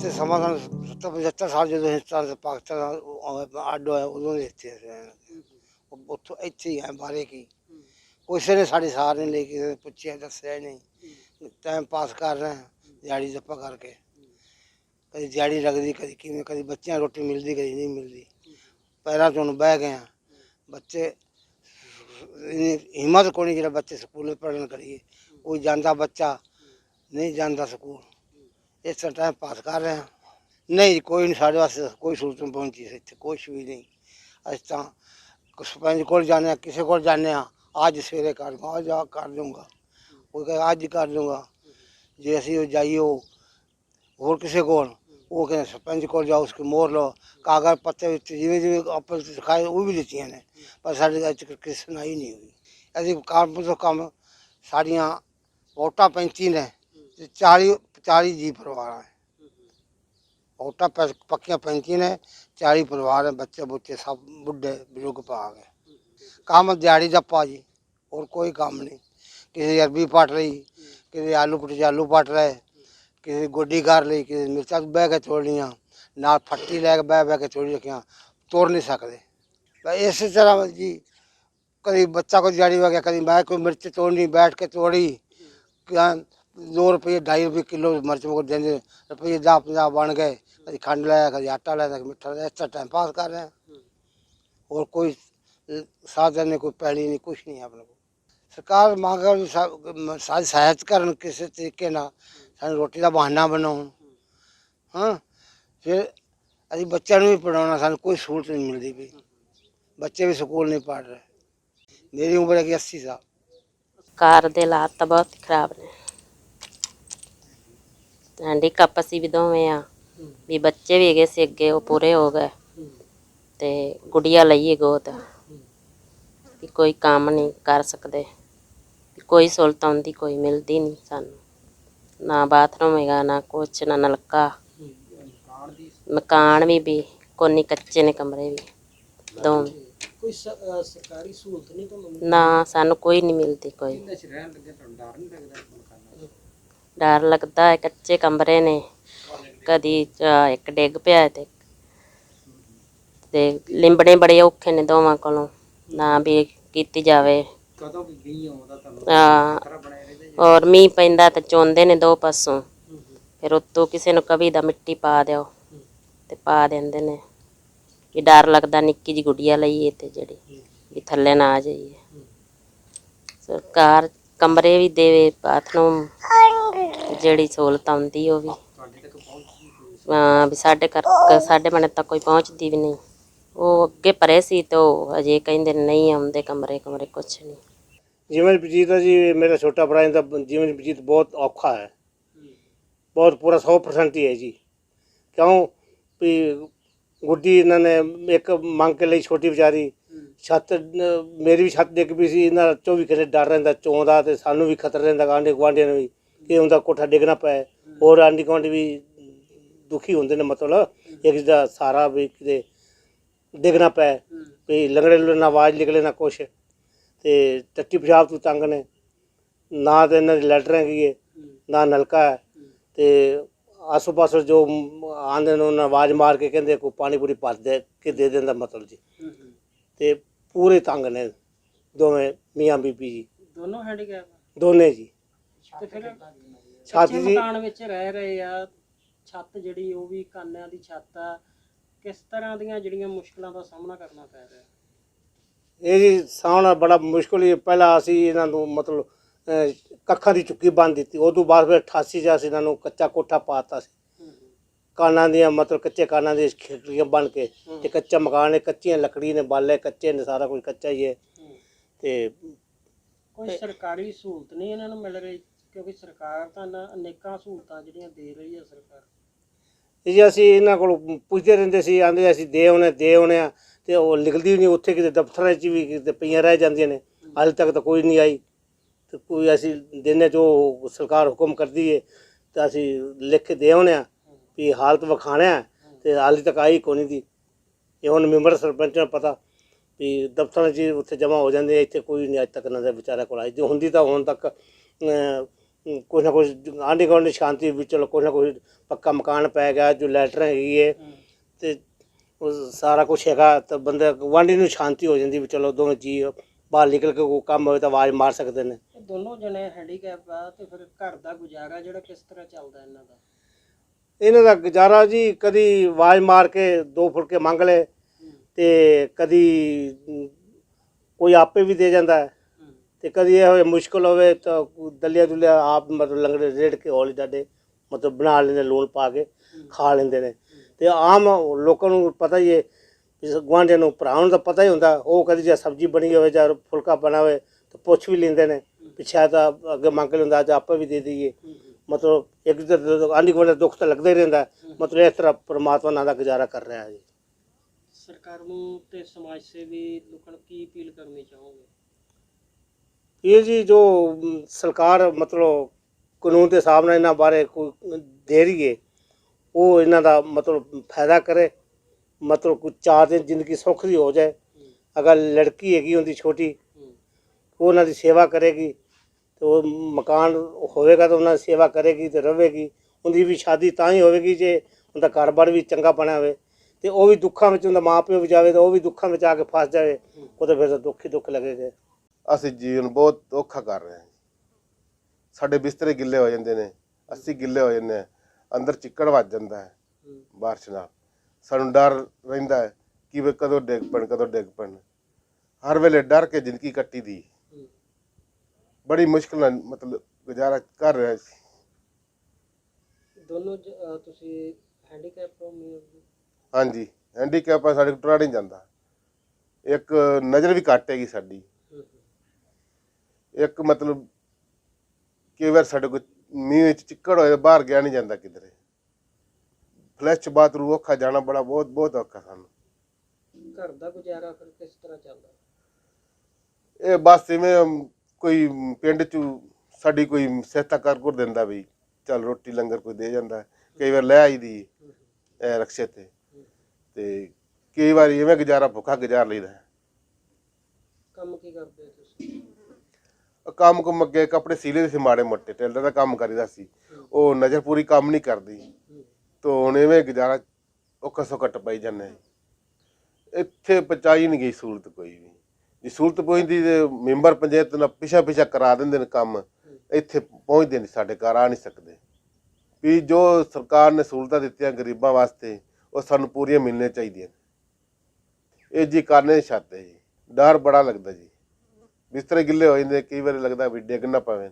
ਇਸ ਸਮਾਂ ਸਾਨੂੰ 70 75 ਸਾਲ ਜਦੋਂ ਹਿੰਦੁਸਤਾਨ ਤੇ ਪਾਕਿਸਤਾਨ ਅੱਡ ਹੋਇਆ, ਉਦੋਂ ਦੇ ਇੱਥੇ ਅਸੀਂ ਉਹ ਉੱਥੋਂ ਇੱਥੇ ਹੀ ਆ ਬਾਰੇ ਕੀ। ਕਿਸੇ ਨੇ ਸਾਡੀ ਸਾਰ ਨਹੀਂ ਲਈ ਕਿਸੇ ਪੁੱਛਿਆ, ਦੱਸਿਆ ਹੀ ਨਹੀਂ। ਟਾਈਮ ਪਾਸ ਕਰ ਰਹੇ ਹਾਂ, ਦਿਹਾੜੀ ਜੱਪਾ ਕਰਕੇ। ਕਦੀ ਦਿਹਾੜੀ ਲੱਗਦੀ, ਕਦੀ ਕਿਵੇਂ, ਕਦੀ ਬੱਚਿਆਂ ਨੂੰ ਰੋਟੀ ਮਿਲਦੀ, ਕਦੀ ਨਹੀਂ ਮਿਲਦੀ। ਪੈਰਾਂ ਤੋਂ ਹੁਣ ਬਹਿ ਗਏ ਹਾਂ। ਬੱਚੇ ਇੰਨੀ ਹਿੰਮਤ ਕੋਈ ਨਹੀਂ ਜਿਹੜਾ ਬੱਚੇ ਸਕੂਲੇ ਪੜ੍ਹਨ ਕਰੀਏ। ਕੋਈ ਜਾਂਦਾ ਬੱਚਾ, ਨਹੀਂ ਜਾਂਦਾ ਸਕੂਲ। ਇਸ ਤਰ੍ਹਾਂ ਟਾਈਮ ਪਾਸ ਕਰ ਰਹੇ ਹਾਂ ਨਹੀਂ ਜੀ, ਕੋਈ ਨਹੀਂ ਸਾਡੇ ਵਾਸਤੇ ਕੋਈ ਸਹੂਲਤ ਨਹੀਂ ਪਹੁੰਚੀ ਇੱਥੇ ਕੁਛ ਵੀ ਨਹੀਂ ਅਸੀਂ ਤਾਂ ਸਰਪੰਚ ਕੋਲ ਜਾਂਦੇ ਹਾਂ ਕਿਸੇ ਕੋਲ ਜਾਂਦੇ ਹਾਂ ਅੱਜ ਸਵੇਰੇ ਕਰ ਦੂੰਗਾ ਅੱਜ ਆ ਕਰ ਦੂੰਗਾ ਕੋਈ ਕਹੇ ਅੱਜ ਹੀ ਕਰ ਦੂੰਗਾ ਜੇ ਅਸੀਂ ਉਹ ਜਾਈਏ ਉਹ ਹੋਰ ਕਿਸੇ ਕੋਲ ਉਹ ਕਹਿੰਦੇ ਸਰਪੰਚ ਕੋਲ ਜਾਓ ਉਸकी ਮੋਹਰ ਲਓ ਕਾਗਜ਼ ਪੱਤੇ ਵਿੱਚ ਜਿਵੇਂ ਜਿਵੇਂ ਆਪਸ ਵਿੱਚ ਦਿਖਾਏ ਉਹ ਵੀ ਦਿੱਤੀਆਂ ਨੇ ਪਰ ਸਾਡੇ ਅੱਜ ਤੱਕ ਕਿਸੇ ਸੁਣਾਈ ਨਹੀਂ ਹੋਈ ਅਸੀਂ ਕੰਮ ਤੋਂ ਕੰਮ ਸਾਡੀਆਂ ਵੋਟਾਂ ਪੈਂਤੀ ਨੇ ਤੇ 40 ਜੀ ਪਰਿਵਾਰ ਹੈ। ਵੋਟਾਂ ਪੈ- ਪੱਕੀਆਂ ਪੈਂਤੀ ਨੇ 40 ਪਰਿਵਾਰ ਹੈ ਬੱਚੇ ਬੁੱਚੇ ਸਭ ਬੁੱਢੇ ਬਜ਼ੁਰਗ ਪਾ ਗਏ ਕੰਮ ਦਿਹਾੜੀ ਦਾ ਜੀ, ਹੋਰ ਕੋਈ ਕੰਮ ਨਹੀਂ। ਕਿਸੇ ਦੀ ਅਰਬੀ ਪੱਟ ਲਈ, ਕਿਸੇ ਆਲੂ ਪਟ ਆਲੂ ਪੱਟ ਰਹੇ ਕਿਸੇ ਦੀ ਗੋਡੀ ਕਰ ਲਈ, ਕਿਸੇ ਦੀ ਮਿਰਚਾਂ ਬਹਿ ਕੇ ਤੋੜ ਨਾਲ ਫੱਟੀ ਲੈ ਕੇ ਬਹਿ ਬਹਿ ਕੇ ਚੋਰੀ ਰੱਖੀਆਂ ਤੋੜ ਨਹੀਂ ਸਕਦੇ। ਤਾਂ ਇਸੇ ਤਰ੍ਹਾਂ ਜੀ, ਕਦੀ ਬੱਚਾ ਕੋਈ ਦਿਹਾੜੀ ਵਗਿਆ ਕਦੀ ਮੈਂ ਕੋਈ ਮਿਰਚ ਤੋੜਨੀ, ਬੈਠ ਕੇ ਤੋੜੀ ਕਿਆ ਦੋ ਰੁਪਏ ਢਾਈ ਰੁਪਏ ਕਿਲੋ ਮਿਰਚ ਮੁਕ ਦਿੰਦੇ ਰੁਪਏ ਦਾ ਪੰਜਾਹ ਬਣ ਗਏ ਕਦੀ ਖੰਡ ਲਾਇਆ ਕਦੀ ਆਟਾ ਲਾਇਆ ਕਦੀ ਮਿੱਠਾ ਲਾਇਆ ਇਸ ਤਰ੍ਹਾਂ ਟਾਈਮ ਪਾਸ ਕਰ ਰਹੇ ਹਾਂ और कोई साधन नहीं कोई पैड़ी नहीं कुछ नहीं है अपने को ਸਰਕਾਰ ਮੰਗ ਹੈ ਵੀ ਸਾ- ਸਾਡੀ ਸਹਾਇਤਾ ਕਰਨ ਕਿਸੇ ਤਰੀਕੇ ਨਾਲ ਸਾਨੂੰ ਰੋਟੀ ਦਾ ਬਹਾਨਾ ਬਣਾਉਣ ਹਾਂ ਫਿਰ ਅਸੀਂ ਬੱਚਿਆਂ ਨੂੰ ਵੀ ਪੜਾਉਣਾ ਸਾਨੂੰ ਕੋਈ ਸਹੂਲਤ ਨਹੀਂ ਮਿਲਦੀ ਵੀ ਬੱਚੇ ਵੀ ਸਕੂਲ ਨਹੀਂ ਪੜ੍ਹ ਰਹੇ ਮੇਰੀ ਉਮਰ ਹੈ 80 ਸਾਲ ਕਾਰ ਦੇ ਹਾਲਾਤ ਤਾਂ ਬਹੁਤ ਹੀ ਖਰਾਬ ਨੇ ਹੈਂਡੀਕੈਪ ਅਸੀਂ ਵੀ ਦੋਵੇਂ ਆ। ਵੀ ਬੱਚੇ ਵੀ ਹੈਗੇ ਸੀ ਅੱਗੇ ਉਹ ਪੂਰੇ ਹੋ ਗਏ। ਤੇ ਗੁੜੀਆ ਲਈਏ ਗੋਤ ਵੀ ਕੋਈ ਕੰਮ ਨਹੀਂ ਕਰ ਸਕਦੇ। ਵੀ ਕੋਈ ਸਹੂਲਤ ਆਉਂਦੀ ਕੋਈ ਮਿਲਦੀ ਨਹੀਂ ਸਾਨੂੰ। ਨਾ ਬਾਥਰੂਮ ਹੈਗਾ ਨਾ ਕੁਛ ਨਾ ਨਲਕਾ। ਮਕਾਨ ਵੀ ਵੀ ਕੋਨੀ ਕੱਚੇ ਨੇ ਕਮਰੇ ਵੀ। ਦੋਵੇਂ। ਕੋਈ ਸਰਕਾਰੀ ਸਹੂਲਤ ਨਹੀਂ ਤੁਹਾਨੂੰ ਨਾ ਸਾਨੂੰ ਕੋਈ ਨਹੀਂ ਮਿਲਦੀ ਕੋਈ। ਮਿਲਦੀ ਚ ਰਹਿਣ ਲੱਗੇ ਤੁਹਾਨੂੰ ਡਰ ਨਹੀਂ ਲੱਗਦਾ? ਮਕਾਨਾਂ ਡਰ ਲੱਗਦਾ ਹੈ ਕੱਚੇ ਕਮਰੇ ਨੇ। ਕਦੀ ਅਹ, ਇੱਕ ਡਿੱਗ ਪਿਆ ਤੇ ਤੇ ਲਿੰਬਣੇ ਬੜੇ ਔਖੇ ਨੇ ਦੋਵਾਂ ਕੋਲੋਂ ਨਾ ਵੀ ਕੀਤੀ ਜਾਵੇ। ਕਦੋਂ ਵੀ ਗਈ ਆਉਂਦਾ ਤੁਹਾਨੂੰ ਆ ਖਤਰਾ ਬਣਿਆ ਰਹਿੰਦਾ ਜੀ ਔਰ ਮੀਂਹ ਪੈਂਦਾ ਤੇ ਚੋਂਦੇ ਨੇ ਦੋ ਪਾਸੋਂ। ਫਿਰ ਉੱਤੋਂ ਕਿਸੇ ਨੂੰ ਕਵੀ ਦਾ ਮਿੱਟੀ ਪਾ ਦਿਓ ਤੇ ਪਾ ਦਿੰਦੇ ਨੇ। ਵੀ ਡਰ ਲੱਗਦਾ ਨਿੱਕੀ ਜੀ ਗੁੱਡੀਆ ਲਈਏ ਤੇ ਜਿਹੜੀ ਵੀ ਥੱਲੇ ਨਾ ਆ ਜਾਈਏ। ਸਰਕਾਰ ਕਮਰੇ ਵੀ ਦੇਵੇ ਬਾਥਰੂਮ। ਜਿਹੜੀ ਸਹੂਲਤ ਆਉਂਦੀ ਉਹ ਵੀ। ਹਾਂ, ਵੀ ਸਾਡੇ ਘਰ ਸਾਡੇ ਮਨ ਤੱਕ ਕੋਈ ਪਹੁੰਚਦੀ ਵੀ ਨਹੀਂ। ਉਹ ਅੱਗੇ ਪਰੇ ਸੀ ਤੇ ਉਹ ਅਜੇ ਕਹਿੰਦੇ ਨਹੀਂ ਆਉਂਦੇ ਕਮਰੇ ਕਮਰੇ ਕੁਛ ਨਹੀਂ। ਜਿਵੇਂ ਬਜੀਤ ਜੀ, ਮੇਰਾ ਛੋਟਾ ਭਰਾ ਇਹਦਾ ਜੀਵਨ ਬਜੀਤ ਬਹੁਤ ਔਖਾ ਹੈ। ਬਹੁਤ ਪੂਰਾ 100% ਹੀ ਹੈ ਜੀ। ਕਿਉਂ? ਵੀ ਗੁੱਡੀ ਇਹਨਾਂ ਨੇ ਇੱਕ ਮੰਗ ਕੇ ਲਈ ਛੋਟੀ ਵਿਚਾਰੀ। ਛੱਤ, ਮੇਰੀ ਵੀ ਛੱਤ ਡਿੱਗ ਪਈ ਸੀ, ਇਹਨਾਂ ਦਾ 24 ਘੰਟੇ ਡਰ ਰਹਿੰਦਾ ਚੋਂ ਦਾ ਤੇ ਸਾਨੂੰ ਵੀ ਖਤਰਾ ਰਹਿੰਦਾ ਗਾਂਢੀ ਗੁਆਂਢੀਆਂ ਨੂੰ ਵੀ। ਕਿ ਉਹਦਾ ਕੋਠਾ ਡਿੱਗਣਾ ਪਏ ਹੋਰ ਆਂਢੀ ਗੁਆਂਢੀ ਵੀ ਦੁਖੀ ਹੁੰਦੇ ਨੇ ਮਤਲਬ ਇੱਕ ਦਾ ਸਾਰਾ ਵੀ ਕਿਤੇ ਡਿੱਗਣਾ ਪਏ ਵੀ ਲੰਗੜੇ ਲੁਗੜੇ ਨਾਲ ਆਵਾਜ਼ ਨਿਕਲੇ ਨਾ ਕੁਛ। ਤੇ ਟੱਟੀ ਪੰਜਾਬ ਤੋਂ ਤੰਗ ਨੇ। ਨਾ ਤੇ ਇਹਨਾਂ ਦੀ ਲੈਟਰ ਹੈਗੀ ਹੈ ਨਾ ਨਲਕਾ ਹੈ। ਤੇ ਆਸੋ ਪਾਸੋ ਜੋ ਆਂਦੇ ਨੇ ਉਹਨਾਂ ਆਵਾਜ਼ ਮਾਰ ਕੇ ਕਹਿੰਦੇ ਕੋਈ ਪਾਣੀ ਪੂਰੀ ਭਰ ਦੇ ਕੇ ਦੇ ਦਿੰਦਾ ਮਤਲਬ ਜੀ। ਤੇ ਪੂਰੇ ਤੰਗ ਨੇ ਦੋਵੇਂ ਮੀਆਂ ਬੀਬੀ ਜੀ। ਦੋਨੋਂ ਹੈਂਡੀਕੈਪ ਦੋਨੇ ਜੀ। ਤੇ ਫਿਰ ਛਾਤੀ ਕੱਚੇ ਜੀ ਮਕਾਨ ਵਿੱਚ ਰਹਿ ਰਹੇ ਆ ਛੱਤ ਜਿਹੜੀ ਉਹ ਵੀ ਕਾਨਿਆਂ ਦੀ ਛੱਤ ਆ ਕਿਸ ਤਰ੍ਹਾਂ ਦੀਆਂ ਜਿਹੜੀਆਂ ਮੁਸ਼ਕਲਾਂ ਦਾ ਸਾਹਮਣਾ ਕਰਨਾ ਪੈ ਰਿਹਾ? ਇਹ ਜੀ ਸਾਹਮਣਾ ਬੜਾ ਮੁਸ਼ਕਲ ਹੀ ਪਹਿਲਾਂ ਅਸੀਂ ਇਹਨਾਂ ਨੂੰ ਮਤਲਬ ਅਹ, ਕੱਖਾਂ ਦੀ ਚੁੱਕੀ ਬੰਨ ਦਿੱਤੀ। ਉਹ ਤੋਂ ਬਾਅਦ ਫਿਰ 88 ਚ ਅਸੀਂ ਇਹਨਾਂ ਨੂੰ ਕੱਚਾ ਕੋਠਾ ਪਾਤਾ ਸੀ। ਕਾਨਾਂ ਦੀਆਂ ਮਤਲਬ ਕੱਚੇ ਕਾਨਾਂ ਦੀਆਂ ਖਿੜਕੀਆਂ ਬਣ ਕੇ ਤੇ ਕੱਚਾ ਮਕਾਨ ਹੈ ਕੱਚੀਆਂ ਲੱਕੜੀ ਨੇ ਬਾਲੇ ਕੱਚੇ ਨੇ ਸਾਰਾ ਕੁਝ ਕੱਚਾ ਹੀ ਹੈ। ਤੇ ਕੋਈ ਸਰਕਾਰੀ ਸਹੂਲਤ ਨਹੀਂ ਇਹਨਾਂ ਨੂੰ ਮਿਲ ਰਹੀ? ਕਿਉਂਕਿ ਸਰਕਾਰ ਤਾਂ ਨਾ ਅਨੇਕਾਂ ਸਹੂਲਤਾਂ ਜਿਹੜੀਆਂ ਦੇ ਰਹੀ ਹੈ ਸਰਕਾਰ। ਜੀ ਅਸੀਂ ਇਹਨਾਂ ਕੋਲ ਪੁੱਛਦੇ ਰਹਿੰਦੇ ਸੀ, ਆਂਦੇ ਅਸੀਂ ਦੇ ਆਉਣੇ ਦੇ ਆਉਣੇ ਆ, ਤੇ ਉਹ ਲਿਖਦੀ ਨਹੀਂ, ਉੱਥੇ ਕਿਤੇ ਦਫ਼ਤਰਾਂ 'ਚ ਵੀ ਕਿਤੇ ਪਈਆਂ ਰਹਿ ਜਾਂਦੀਆਂ ਨੇ। ਹਾਲੇ ਤੱਕ ਤਾਂ ਕੋਈ ਨਹੀਂ ਆਈ। ਤੇ ਕੋਈ ਅਸੀਂ ਦਿਨੇ ਜੋ ਸਰਕਾਰ ਹੁਕਮ ਕਰਦੀ ਹੈ ਤਾਂ ਅਸੀਂ ਲਿਖ ਕੇ ਦੇ ਆਉਣੇ ਆ ਵੀ ਹਾਲਤ ਵਿਖਾਣਾ ਹੈ ਤੇ ਹਾਲੇ ਤੱਕ ਆਈ ਕੋਈ ਨਹੀਂ ਦੀ। ਇਹ ਹੁਣ ਮੈਂਬਰ ਸਰਪੰਚ ਨੂੰ ਪਤਾ ਵੀ ਦਫ਼ਤਰਾਂ 'ਚ ਉੱਥੇ ਜਮ੍ਹਾਂ ਹੋ ਜਾਂਦੇ ਇੱਥੇ ਕੋਈ ਨਹੀਂ, ਅੱਜ ਤੱਕ ਨਾ ਦੇ ਵਿਚਾਰਾ ਕੋਲ ਆਈ। ਜੇ ਹੁੰਦੀ ਤਾਂ ਹੁਣ ਤੱਕ ਕੁਛ ਨਾ ਕੁਛ ਆਂਢੀ ਗੁਆਂਢੀ ਸ਼ਾਂਤੀ ਵੀ ਚਲੋ ਕੁਛ ਨਾ ਕੁਛ ਪੱਕਾ ਮਕਾਨ ਪੈ ਗਿਆ ਜੋ ਲੈਟਰ ਹੈਗੀ ਹੈ ਹੂੰ। ਤੇ ਉਹ ਸਾਰਾ ਕੁਝ ਹੈਗਾ ਤਾਂ ਬੰਦੇ ਗੁਆਂਢੀ ਨੂੰ ਸ਼ਾਂਤੀ ਹੋ ਜਾਂਦੀ ਵੀ ਚਲੋ ਦੋਵੇਂ ਜੀ ਬਾਹਰ ਨਿਕਲ ਕੇ ਕੋਈ ਕੰਮ ਹੋਵੇ ਤਾਂ ਆਵਾਜ਼ ਮਾਰ ਸਕਦੇ ਨੇ ਇਹ ਦੋਨੋਂ ਜਣੇ ਹੈਂਡੀਕੈਪ ਆ ਤੇ ਫਿਰ ਘਰ ਦਾ ਗੁਜ਼ਾਰਾ ਜਿਹੜਾ ਕਿਸ ਤਰ੍ਹਾਂ ਚੱਲਦਾ ਇਹਨਾਂ ਦਾ ਇਹਨਾਂ ਦਾ ਗੁਜ਼ਾਰਾ ਜੀ ਕਦੀ ਆਵਾਜ਼ ਮਾਰ ਕੇ ਦੋ ਫੁਲਕੇ ਮੰਗ ਲਏ। ਤੇ ਕਦੀ ਕੋਈ ਆਪੇ ਵੀ ਦੇ ਜਾਂਦਾ ਹੂੰ। ਤੇ ਕਦੀ ਇਹ ਹੋਵੇ, ਮੁਸ਼ਕਲ ਹੋਵੇ ਤਾਂ ਦਲਿਆ ਦਲੀਆ ਆਪ ਮਤਲਬ ਲੰਗੜੇ ਰੇੜ ਕੇ ਹੌਲੀ ਡਾਡੇ ਮਤਲਬ ਬਣਾ ਲੈਂਦੇ, ਲੂਣ ਪਾ ਕੇ ਖਾ ਲੈਂਦੇ ਨੇ। ਤੇ ਆਮ ਲੋਕਾਂ ਨੂੰ ਪਤਾ ਹੀ ਹੈ ਜਿਸ ਗੁਆਂਢੀਆਂ ਨੂੰ, ਭਰਾਵਾਂ ਨੂੰ ਤਾਂ ਪਤਾ ਹੀ ਹੁੰਦਾ, ਉਹ ਕਦੀ ਜੇ ਸਬਜ਼ੀ ਬਣੀ ਹੋਵੇ ਜਾਂ ਫੁਲਕਾ ਬਣਾ ਹੋਵੇ ਤਾਂ ਪੁੱਛ ਵੀ ਲੈਂਦੇ ਨੇ ਪਿੱਛੇ ਤਾਂ ਅੱਗੇ ਮੰਗ ਲੈਂਦਾ ਜਾਂ ਆਪੇ ਵੀ ਦੇ ਦਈਏ। ਮਤਲਬ ਇੱਕ ਆਂਢੀ ਗੁਆਂਢੀ ਦਾ ਦੁੱਖ ਤਾਂ ਲੱਗਦਾ ਹੀ ਰਹਿੰਦਾ, ਮਤਲਬ ਇਸ ਤਰ੍ਹਾਂ ਪ੍ਰਮਾਤਮਾ ਨਾਲ ਦਾ ਗੁਜ਼ਾਰਾ ਕਰ ਰਿਹਾ ਹੈ ਜੀ। ਸਰਕਾਰ ਨੂੰ ਤੇ ਸਮਾਜ ਸੇਵੀ ਲੋਕਾਂ ਨੂੰ ਕੀ ਅਪੀਲ ਕਰਨੀ ਚਾਹੋਗੇ? ਇਹ ਜੀ ਜੋ ਸਰਕਾਰ ਮਤਲਬ ਕਾਨੂੰਨ ਦੇ ਹਿਸਾਬ ਨਾਲ ਇਹਨਾਂ ਬਾਰੇ ਕੋਈ ਦੇ ਰਹੀ ਹੈ ਉਹ ਇਹਨਾਂ ਦਾ ਮਤਲਬ ਫਾਇਦਾ ਕਰੇ, ਮਤਲਬ ਕੁਝ ਚਾਰ ਦਿਨ ਜ਼ਿੰਦਗੀ ਸੁੱਖ ਦੀ ਹੋ ਜਾਏ। ਅਗਰ ਲੜਕੀ ਹੈਗੀ ਉਹਦੀ ਛੋਟੀ, ਉਹ ਉਹਨਾਂ ਦੀ ਸੇਵਾ ਕਰੇਗੀ, ਤੇ ਉਹ ਮਕਾਨ ਹੋਵੇਗਾ ਤਾਂ ਉਹਨਾਂ ਦੀ ਸੇਵਾ ਕਰੇਗੀ ਤੇ ਰਹੇਗੀ। ਉਹਦੀ ਵੀ ਸ਼ਾਦੀ ਤਾਂ ਹੀ ਹੋਵੇਗੀ ਜੇ ਉਹਦਾ ਘਰ-ਬਾਰ ਵੀ ਚੰਗਾ ਬਣਿਆ ਹੋਵੇ। ਤੇ ਉਹ ਵੀ ਦੁੱਖਾਂ ਵਿੱਚ, ਉਹਦਾ ਮਾਪਿਓ ਵੀ ਜਾਵੇ ਤਾਂ ਉਹ ਵੀ ਦੁੱਖਾਂ ਵਿੱਚ ਆ ਕੇ ਫਸ ਜਾਵੇ ਉਹ ਤਾਂ ਫਿਰ ਤਾਂ ਦੁੱਖ ਹੀ ਦੁੱਖ ਲੱਗੇਗਾ। ਅਸੀਂ ਜੀਵਨ ਬਹੁਤ ਔਖਾ ਕਰ ਰਹੇ ਹਾਂ ਸਾਡੇ ਬਿਸਤਰੇ ਗਿੱਲੇ ਹੋ ਜਾਂਦੇ ਨੇ ਅਸੀਂ ਗਿੱਲੇ ਹੋ ਜਾਂਦੇ ਹਾਂ ਅੰਦਰ ਚਿੱਕੜ ਵੱਜ ਜਾਂਦਾ ਹੈ। ਬਾਰਿਸ਼ ਨਾਲ ਸਾਨੂੰ ਡਰ ਰਹਿੰਦਾ ਹੈ ਕਿ ਵੀ ਕਦੋਂ ਡਿੱਗ ਪੈਣ ਕਦੋਂ ਡਿੱਗ ਪੈਣ ਹਰ ਵੇਲੇ ਡਰ ਕੇ ਜ਼ਿੰਦਗੀ ਕੱਟੀ ਦੀ। ਬੜੀ ਮੁਸ਼ਕਲ ਨਾਲ ਮਤਲਬ ਗੁਜ਼ਾਰਾ ਕਰ ਰਿਹਾ ਸੀ ਦੋਨੋਂ ਜ- ਅਹ ਤੁਸੀਂ ਹੈਂਡੀਕੈਪ ਹੋ ਮੀ- ਹਾਂਜੀ ਹੈਂਡੀਕੈਪ ਆ ਸਾਡੇ ਕੋਲ ਟੁਰਾ ਨਹੀਂ ਜਾਂਦਾ ਇੱਕ ਨਜ਼ਰ ਵੀ ਘੱਟ ਹੈਗੀ ਸਾਡੀ। ਇੱਕ ਮਤਲਬ ਕਈ ਵਾਰ ਸਾਡੇ ਕੋਲ ਮੀਂਹ ਵਿੱਚ ਚਿੱਕੜ ਹੋਏ ਬਾਹਰ ਗਿਆ ਨਹੀਂ ਜਾਂਦਾ ਕਿਧਰੇ। ਫਲੈਸ਼ ਬਾਥਰੂਮ ਔਖਾ ਜਾਣਾ ਬੜਾ ਬਹੁਤ ਬਹੁਤ ਔਖਾ ਸਾਨੂੰ। ਘਰ ਦਾ ਗੁਜ਼ਾਰਾ ਫਿਰ ਕਿਸ ਤਰ੍ਹਾਂ ਚੱਲਦਾ? ਇਹ ਬਸ ਇਵੇਂ ਕੋਈ ਪਿੰਡ ਚ ਸਾਡੀ ਕੋਈ ਸਹਾਇਤਾ ਕਰ ਕਰ ਦਿੰਦਾ ਵੀ ਚੱਲ ਰੋਟੀ ਲੰਗਰ ਕੋਈ ਦੇ ਜਾਂਦਾ ਕਈ ਵਾਰ ਲੈ ਆਈ ਦੀ ਇਹ ਰਕਸ਼ੇ ਤੇ। ਤੇ ਕਈ ਵਾਰ ਇਵੇਂ ਗੁਜ਼ਾਰਾ ਭੁੱਖਾ ਗੁਜ਼ਾਰ ਲਈਦਾ। ਕੰਮ ਕੀ ਕਰਦੇ ਹੋ ਕੰਮ ਕੁਮ ਅੱਗੇ ਕੱਪੜੇ ਸੀਲੇ ਦੇ ਸੀ ਮਾੜੇ ਮੋਟੇ, ਟੇਲਰ ਦਾ ਕੰਮ ਕਰੀਦਾ ਸੀ। ਉਹ ਨਜ਼ਰ ਪੂਰੀ ਕੰਮ ਨਹੀਂ ਕਰਦੀ। ਹੂੰ। ਤੋ ਹੁਣ ਐਵੇਂ ਗੁਜ਼ਾਰਾ ਔਖਾ ਸੌਖਾ ਟਪਾਈ ਜਾਂਦੇ ਇੱਥੇ ਪਹੁੰਚਾਈ ਨਹੀਂ ਗਈ ਸਹੂਲਤ ਕੋਈ ਵੀ। ਜੇ ਸਹੂਲਤ ਪਹੁੰਚਦੀ ਤੇ ਮੈਂਬਰ ਪੰਚਾਇਤ ਨਾਲ ਪਿਛਾ ਪਿਛਾ ਕਰਾ ਦਿੰਦੇ ਨੇ ਕੰਮ। ਇੱਥੇ ਪਹੁੰਚਦੇ ਨਹੀਂ, ਸਾਡੇ ਘਰ ਆ ਨਹੀਂ ਸਕਦੇ। ਵੀ ਜੋ ਸਰਕਾਰ ਨੇ ਸਹੂਲਤਾਂ ਦਿੱਤੀਆਂ ਗਰੀਬਾਂ ਵਾਸਤੇ, ਉਹ ਸਾਨੂੰ ਪੂਰੀਆਂ ਮਿਲਣੀਆਂ ਚਾਹੀਦੀਆਂ ਇਹ ਜੀ ਕਰਨੇ ਛੱਤ ਹੈ ਜੀ। ਡਰ ਬੜਾ ਲੱਗਦਾ ਜੀ। ਬਿਸਤਰੇ ਗਿੱਲੇ ਹੋ ਜਾਂਦੇ ਕਈ ਵਾਰੀ ਲੱਗਦਾ ਵੀ ਡਿੱਗ ਨਾ ਪਵੇ।